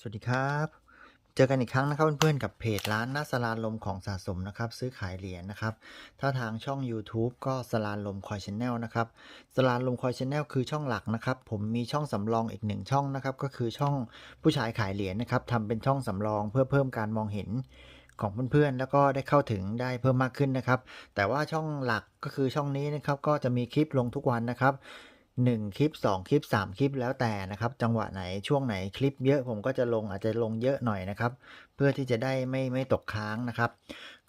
สวัสดีครับ เจอกันอีกครั้งนะครับเพื่อนๆกับเพจร้านหน้าสลานลมของสะสมนะครับ ซื้อขายเหรียญนะครับ ถ้าทางช่อง YouTube ก็สลานลมคอยชแนลนะครับสลานลมคอยชแนลคือช่องหลักนะครับ ผมมีช่องสำรองอีกหนึ่งช่องนะครับ ก็คือช่องผู้ชายขายเหรียญนะครับทำเป็นช่องสำรองเพื่อเพิ่มการมองเห็นของเพื่อนๆ แล้วก็ได้เข้าถึงได้เพิ่มมากขึ้นนะครับ แต่ว่าช่องหลักก็คือช่องนี้นะครับ ก็จะมีคลิปลงทุกวันนะครับ 1 คลิป 2 คลิป 3 คลิปแล้วแต่นะครับ จังหวะไหนช่วงไหนคลิปเยอะผมก็จะลงอาจจะลงเยอะหน่อยนะครับ เพื่อที่จะได้ไม่ไม่ตกค้างนะครับ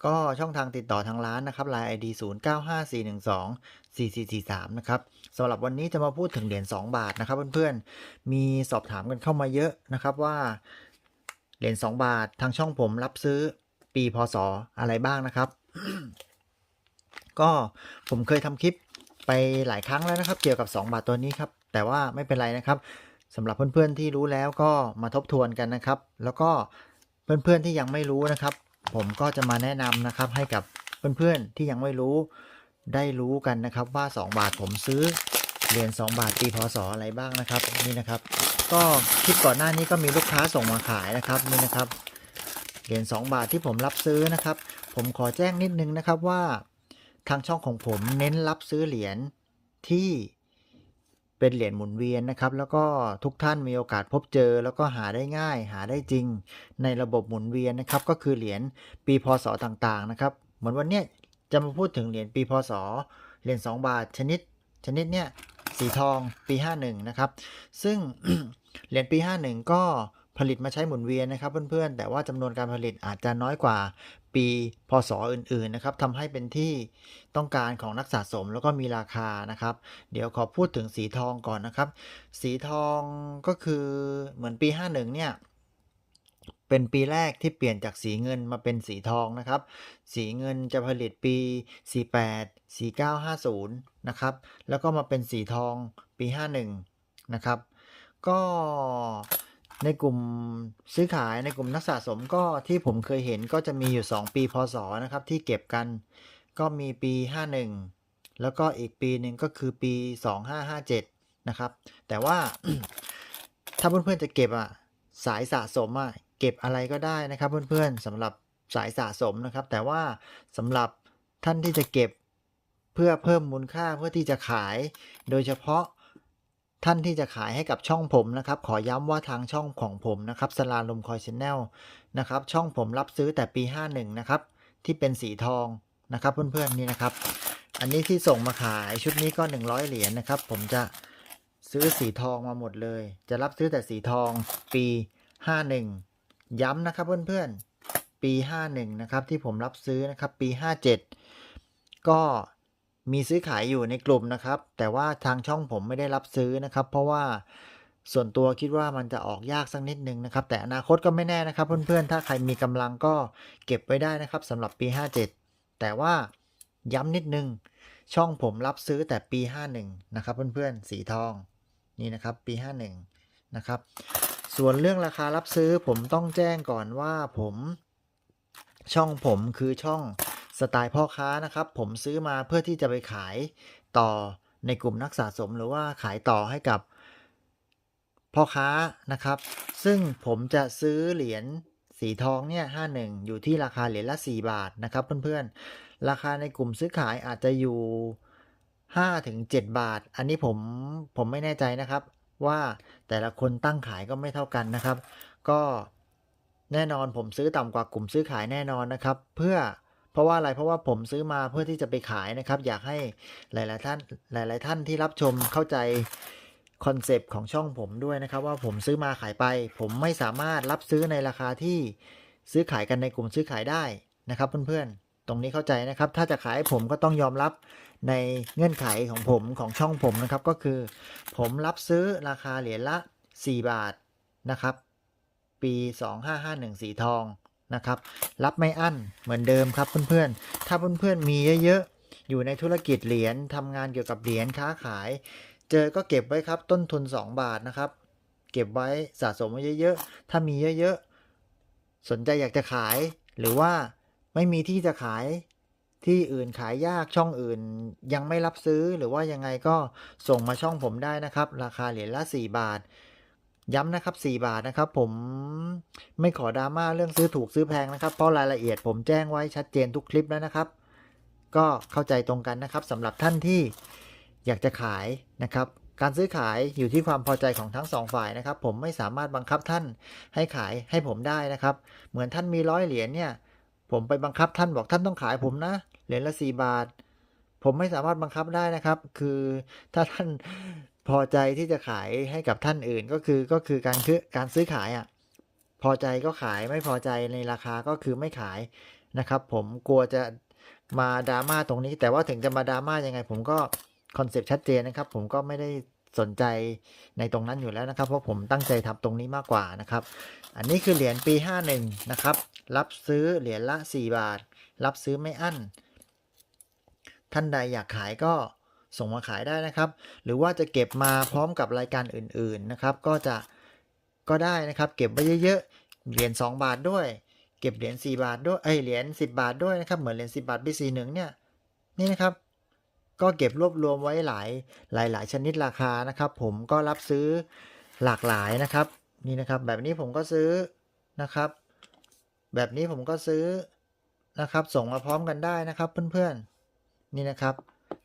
ก็ช่องทางติดต่อทางร้านนะครับ Line ID 0 9 5 4 1 2 4 4 4 3นะครับสำหรับวันนี้จะมาพูดถึงเหรียญ2บาทนะครับเพื่อนๆมีสอบถามกันเข้ามาเยอะนะครับว่าเหรียญ2บาททางช่องผมรับซื้อปีพศอะไรบ้างนะครับ ก็ผมเคยทำคลิป ไปหลายครั้งแล้วนะครับเกี่ยวกับ 2 บาทตัวนี้ครับ แต่ว่าไม่เป็นไรนะครับสำหรับเพื่อนๆที่รู้แล้วก็มาทบทวนกันนะครับ แล้วก็เพื่อนๆที่ยังไม่รู้นะครับ ผมก็จะมาแนะนำนะครับให้กับเพื่อนๆที่ยังไม่รู้ได้รู้กันนะครับว่า 2 บาทผมซื้อเหรียญ2บาทปีพศอะไรบ้างนะครับนี่นะครับ ก็คลิปก่อนหน้านี้ก็มีลูกค้าส่งมาขายนะครับนี่นะครับเหรียญ2บาทที่ผมรับซื้อนะครับ ผมขอแจ้งนิดนึงนะครับว่า ทางช่องของผมเน้นรับซื้อเหรียญที่เป็นเหรียญหมุนเวียนนะครับ แล้วก็ทุกท่านมีโอกาสพบเจอ แล้วก็หาได้ง่าย หาได้จริง ในระบบหมุนเวียนนะครับ ก็คือเหรียญปีพศต่างๆนะครับ เหมือนวันนี้จะมาพูดถึงเหรียญปีพศเหรียญ2 บาทชนิด ชนิดเนี้ยสีทองปี 51 นะครับ ซึ่งเหรียญปี 51 ก็ ผลิตมาใช้หมุนเวียนนะครับเพื่อนๆ แต่ว่าจำนวนการผลิตอาจจะน้อยกว่าปีพศอื่นๆนะครับทำให้เป็นที่ต้องการของนักสะสมแล้วก็มีราคานะครับ เดี๋ยวขอพูดถึงสีทองก่อนนะครับ สีทองก็คือเหมือนปี 51 เนี่ยเป็นปีแรกที่เปลี่ยนจากสีเงินมาเป็นสีทองนะครับ สีเงินจะผลิตปี 48 4950 นะครับ แล้วก็มาเป็นสีทองปี 51 นะครับ ก็ ในกลุ่มซื้อขายในกลุ่มนักสะสมก็ที่ผมเคยเห็นก็จะมีอยู่ 2 ปีพศนะครับ ที่เก็บกันก็มีปี 51 แล้วก็อีกปีหนึ่งก็คือปี 2557 นะครับ แต่ว่าถ้าเพื่อนๆจะเก็บอะสายสะสมอะเก็บอะไรก็ได้นะครับเพื่อนๆสำหรับสายสะสมนะครับ แต่ว่าสำหรับท่านที่จะเก็บเพื่อเพิ่มมูลค่าเพื่อที่จะขาย โดยเฉพาะ ท่านที่จะขายให้กับช่องผมนะครับ ขอย้ำว่าทางช่องของผมนะครับสลาลมคอยชแนลนะครับ ช่องผมรับซื้อแต่ปี 51 นะครับ ที่เป็นสีทองนะครับ เพื่อนๆนี่นะครับ อันนี้ที่ส่งมาขายชุดนี้ก็ 100 เหรียญนะครับ ผมจะซื้อสีทองมาหมดเลย จะรับซื้อแต่สีทองปี 51 ย้ำนะครับเพื่อนๆปี 51 นะครับ ที่ผมรับซื้อนะครับ ปี 57 ก็ มีซื้อขายอยู่ในกลุ่มนะครับ แต่ว่าทางช่องผมไม่ได้รับซื้อนะครับ เพราะว่าส่วนตัวคิดว่ามันจะออกยากสักนิดนึงนะครับ แต่อนาคตก็ไม่แน่นะครับ เพื่อนๆ ถ้าใครมีกำลังก็เก็บไว้ได้นะครับสำหรับปี 57 แต่ว่าย้ำนิดนึง ช่องผมรับซื้อแต่ปี 51 นะครับ เพื่อนๆ สีทองนี่นะครับ ปี 51 นะครับ ส่วนเรื่องราคารับซื้อผมต้องแจ้งก่อนว่าผมช่องผมคือช่อง สไตล์พ่อค้านะครับ ผมซื้อมาเพื่อที่จะไปขายต่อในกลุ่มนักสะสม หรือว่าขายต่อให้กับพ่อค้านะครับ ซึ่งผมจะซื้อเหรียญสีทองเนี่ย51อยู่ที่ราคาเหรียญละ 4 บาทนะครับเพื่อนๆ ราคาในกลุ่มซื้อขายอาจจะอยู่5ถึง7บาท อันนี้ผมผมไม่แน่ใจนะครับ ว่าแต่ละคนตั้งขายก็ไม่เท่ากันนะครับ ก็แน่นอนผมซื้อต่ำกว่ากลุ่มซื้อขายแน่นอนนะครับ เพื่อ ราะว่าอะไรเพราะว่าผมซื้อมาเพื่อที่จะไปขายนะครับ อยากให้หลาย ๆ ท่านหลาย ๆ ท่านที่รับชมเข้าใจคอนเซปต์ของช่องผมด้วยนะครับ ว่าผมซื้อมาขายไป ผมไม่สามารถรับซื้อในราคาที่ซื้อขายกันในกลุ่มซื้อขายได้นะครับเพื่อน ๆ ตรงนี้เข้าใจนะครับ ถ้าจะขายผมก็ต้องยอมรับในเงื่อนไขของผมของช่องผมนะครับ ก็คือ ผมรับซื้อราคาเหรียญละ 4 บาทนะครับ ปี 2551สีทอง นะครับ รับไม่อั้นเหมือนเดิมครับเพื่อนๆ ถ้าเพื่อนๆมีเยอะๆ อยู่ในธุรกิจเหรียญทำงานเกี่ยวกับเหรียญค้าขาย เจอก็เก็บไว้ครับต้นทุน 2 บาทนะครับ เก็บไว้สะสมไว้เยอะๆ ถ้ามีเยอะๆ สนใจอยากจะขาย หรือว่าไม่มีที่จะขายที่อื่นขายยากช่องอื่นยังไม่รับซื้อหรือว่ายังไงก็ส่งมาช่องผมได้นะครับ ราคาเหรียญละ 4 บาท ย้ำนะครับ 4 บาทนะครับ ผมไม่ขอดราม่าเรื่องซื้อถูกซื้อแพงนะครับ เพราะรายละเอียดผมแจ้งไว้ชัดเจนทุกคลิปแล้วนะครับ ก็เข้าใจตรงกันนะครับสำหรับท่านที่อยากจะขายนะครับ การซื้อขายอยู่ที่ความพอใจของทั้งสองฝ่ายนะครับ ผมไม่สามารถบังคับท่านให้ขายให้ผมได้นะครับ เหมือนท่านมีร้อยเหรียญเนี่ย ผมไปบังคับท่านบอกท่านต้องขายผมนะเหรียญละสี่บาท ผมไม่สามารถบังคับได้นะครับ คือถ้าท่าน พอใจที่จะขายให้กับท่านอื่นก็คือก็คือการคือการซื้อขายอะพอใจก็ขายไม่พอใจในราคาก็คือไม่ขายนะครับ ผมกลัวจะมาดราม่าตรงนี้ แต่ว่าถึงจะมาดราม่ายังไง ผมก็คอนเซปต์ชัดเจนนะครับ ผมก็ไม่ได้สนใจในตรงนั้นอยู่แล้วนะครับ เพราะผมตั้งใจทำตรงนี้มากกว่านะครับ อันนี้คือเหรียญปี 51 นะครับ รับซื้อเหรียญละ 4 บาท รับซื้อไม่อั้น ท่านใดอยากขายก็ ส่งมาขายได้นะครับ หรือว่าจะเก็บมาพร้อมกับรายการอื่นๆนะครับ ก็จะก็ได้นะครับเก็บไว้เยอะๆ เหรียญ2 บาทด้วย เก็บเหรียญ4บาทด้วยเอ้ยเหรียญ10 บาทด้วยนะครับเหมือนเหรียญ10 บาทปี41เนี่ยนี่นะครับ ก็เก็บรวบรวมไว้หลายหลายหลายชนิดราคานะครับ ผมก็รับซื้อหลากหลายนะครับนี่นะครับแบบนี้ผมก็ซื้อนะครับ แบบนี้ผมก็ซื้อนะครับ ส่งมาพร้อมกันได้นะครับเพื่อนๆนี่นะครับ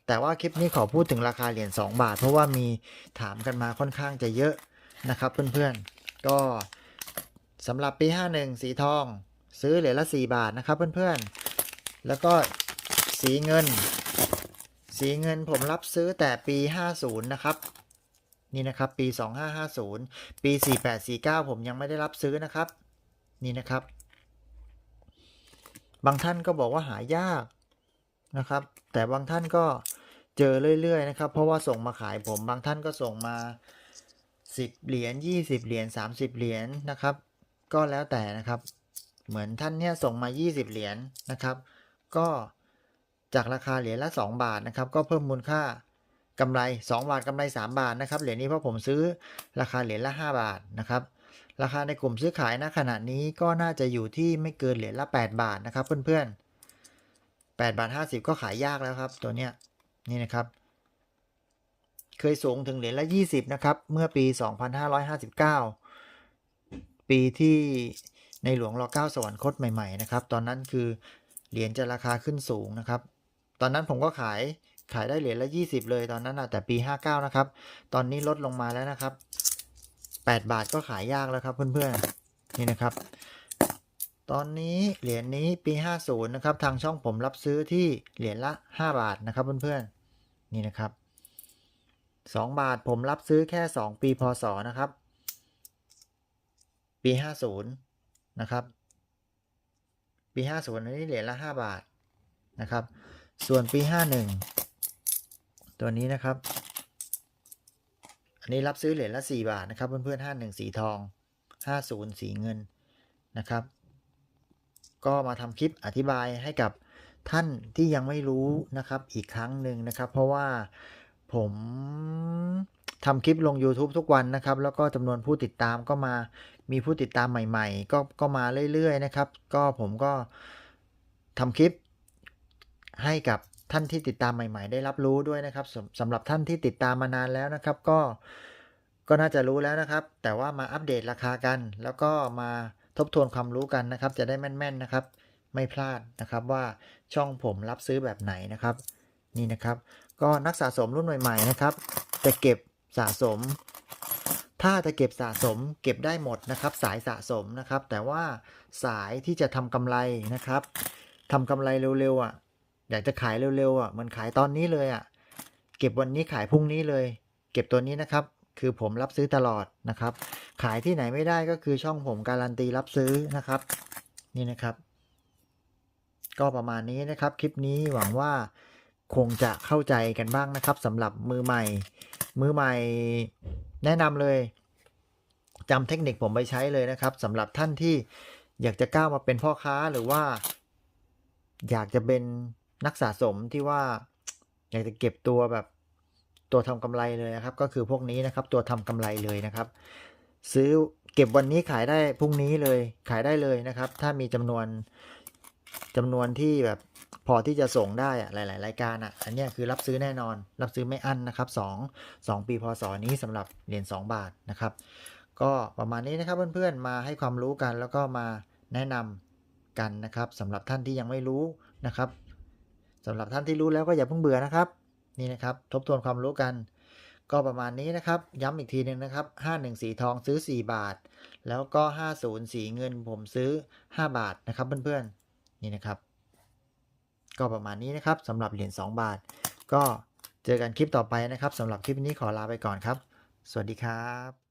แต่ว่าคลิปนี้ขอพูดถึงราคาเหรียญ2บาท เพราะว่ามีถามกันมาค่อนข้างจะเยอะนะครับเพื่อนๆ ก็สำหรับปี 51 สีทอง ซื้อเหรียญละ 4 บาทนะครับเพื่อนๆ แล้วก็สีเงิน สีเงินผมรับซื้อแต่ปี 50 นะครับนี่นะครับปี 2550 ปี 4849 ผมยังไม่ได้รับซื้อนะครับ นี่นะครับ บางท่านก็บอกว่าหายาก นะครับ แต่บางท่านก็เจอเรื่อยๆนะครับ เพราะว่าส่งมาขายผมบางท่านก็ส่งมา 10 เหรียญ20 เหรียญ30 เหรียญนะครับ ก็แล้วแต่นะครับ เหมือนท่านเนี่ยส่งมา 20 เหรียญนะครับ ก็จากราคาเหรียญละ 2 บาทนะครับ ก็เพิ่มมูลค่ากำไร 2 บาทกำไร 3 บาทนะครับ เหรียญนี้เพราะผมซื้อราคาเหรียญละ 5 บาทนะครับ ราคาในกลุ่มซื้อขายณขณะนี้ก็น่าจะอยู่ที่ไม่เกินเหรียญละ 8 บาทนะครับ เพื่อนๆ 8บาท50 ก็ขายยากแล้วครับ ตัวเนี้ยนี่นะครับ เคยสูงถึงเหรียญละ 20 นะครับ เมื่อปี 2559 ปีที่ในหลวงร9สวรรคตใหม่ๆนะครับ ตอนนั้นคือเหรียญจะราคาขึ้นสูงนะครับ ตอนนั้นผมก็ขายขายได้เหรียญละ 20 เลยตอนนั้นนะแต่ปี 59 นะครับ ตอนนี้ลดลงมาแล้วนะครับ 8 บาทก็ขายยากแล้วครับเพื่อนๆนี่นะครับ ตอนนี้เหรียญนี้ปี 50 นะครับ ทางช่องผมรับซื้อที่เหรียญละ 5 บาทนะครับเพื่อนๆ นี่นะครับ 2 บาทผมรับซื้อแค่ 2 ปีพศนะครับ ปี 50 นะครับ ปี 50อันนี้เหรียญละ 5 บาทนะครับ ส่วนปี 51 ตัวนี้นะครับ อันนี้รับซื้อเหรียญละ 4 บาทนะครับเพื่อนๆ 51 สีทอง 50 สีเงินนะครับ ก็มาทำคลิปอธิบายให้กับท่านที่ยังไม่รู้นะครับอีกครั้งหนึ่งนะครับ เพราะว่าผมทำคลิปลง YouTube ทุกวันนะครับ แล้วก็จำนวนผู้ติดตามก็มามีผู้ติดตามใหม่ๆ ก็ก็มาเรื่อยๆนะครับ ก็ผมก็ทำคลิปให้กับท่านที่ติดตามใหม่ ๆ ได้รับรู้ด้วยนะครับสำสำหรับท่านที่ติดตามมานานแล้วนะครับ ก็ก็น่าจะรู้แล้วนะครับ แต่ว่ามาอัปเดตราคากัน แล้วก็มา ทบทวนความรู้กันนะครับ จะได้แม่นๆนะครับ ไม่พลาดนะครับว่าช่องผมรับซื้อแบบไหนนะครับ นี่นะครับ ก็นักสะสมรุ่นใหม่ๆนะครับ จะเก็บสะสม ถ้าจะเก็บสะสม เก็บได้หมดนะครับ สายสะสมนะครับ แต่ว่าสายที่จะทำกำไรนะครับทำกำไรเร็วๆอะอยากจะขายเร็วๆอะเหมันขายตอนนี้เลยอะเก็บวันนี้ขายพรุ่งนี้เลย เก็บตัวนี้นะครับ คือผมรับซื้อตลอดนะครับ ขายที่ไหนไม่ได้ก็คือช่องผมการันตีรับซื้อนะครับ นี่นะครับ ก็ประมาณนี้นะครับ คลิปนี้หวังว่าคงจะเข้าใจกันบ้างนะครับสำหรับมือใหม่ มือใหม่แนะนำเลยจำเทคนิคผมไปใช้เลยนะครับสำหรับท่านที่อยากจะก้าวมาเป็นพ่อค้าหรือว่า อยากจะเป็นนักสะสมที่ว่า อยากจะเก็บตัวแบบ ตัวทำกำไรเลยนะครับ ก็คือพวกนี้นะครับ ตัวทำกำไรเลยนะครับ ซื้อเก็บวันนี้ขายได้พรุ่งนี้เลยขายได้เลยนะครับ ถ้ามีจำนวนจำนวนที่แบบพอที่จะส่งได้อะหลาย ๆ รายการอะอันนี้คือรับซื้อแน่นอน รับซื้อไม่อั้นนะครับ2 2ปีพศนี้สำหรับเหรียญ2บาทนะครับ ก็ประมาณนี้นะครับเพื่อน ๆ มาให้ความรู้กันแล้วก็มาแนะนำกันนะครับสำหรับท่านที่ยังไม่รู้นะครับสำหรับท่านที่รู้แล้วก็อย่าเพิ่งเบื่อนะครับ นี่นะครับทบทวนความรู้กัน ก็ประมาณนี้นะครับ ย้ำอีกทีหนึ่งนะครับ 51สีทองซื้อ 4 บาท แล้วก็ 50สีเงินผมซื้อ 5 บาทนะครับเพื่อนๆนี่นะครับ ก็ประมาณนี้นะครับสำหรับเหรียญ2บาท ก็เจอกันคลิปต่อไปนะครับสำหรับคลิปนี้ขอลาไปก่อนครับ สวัสดีครับ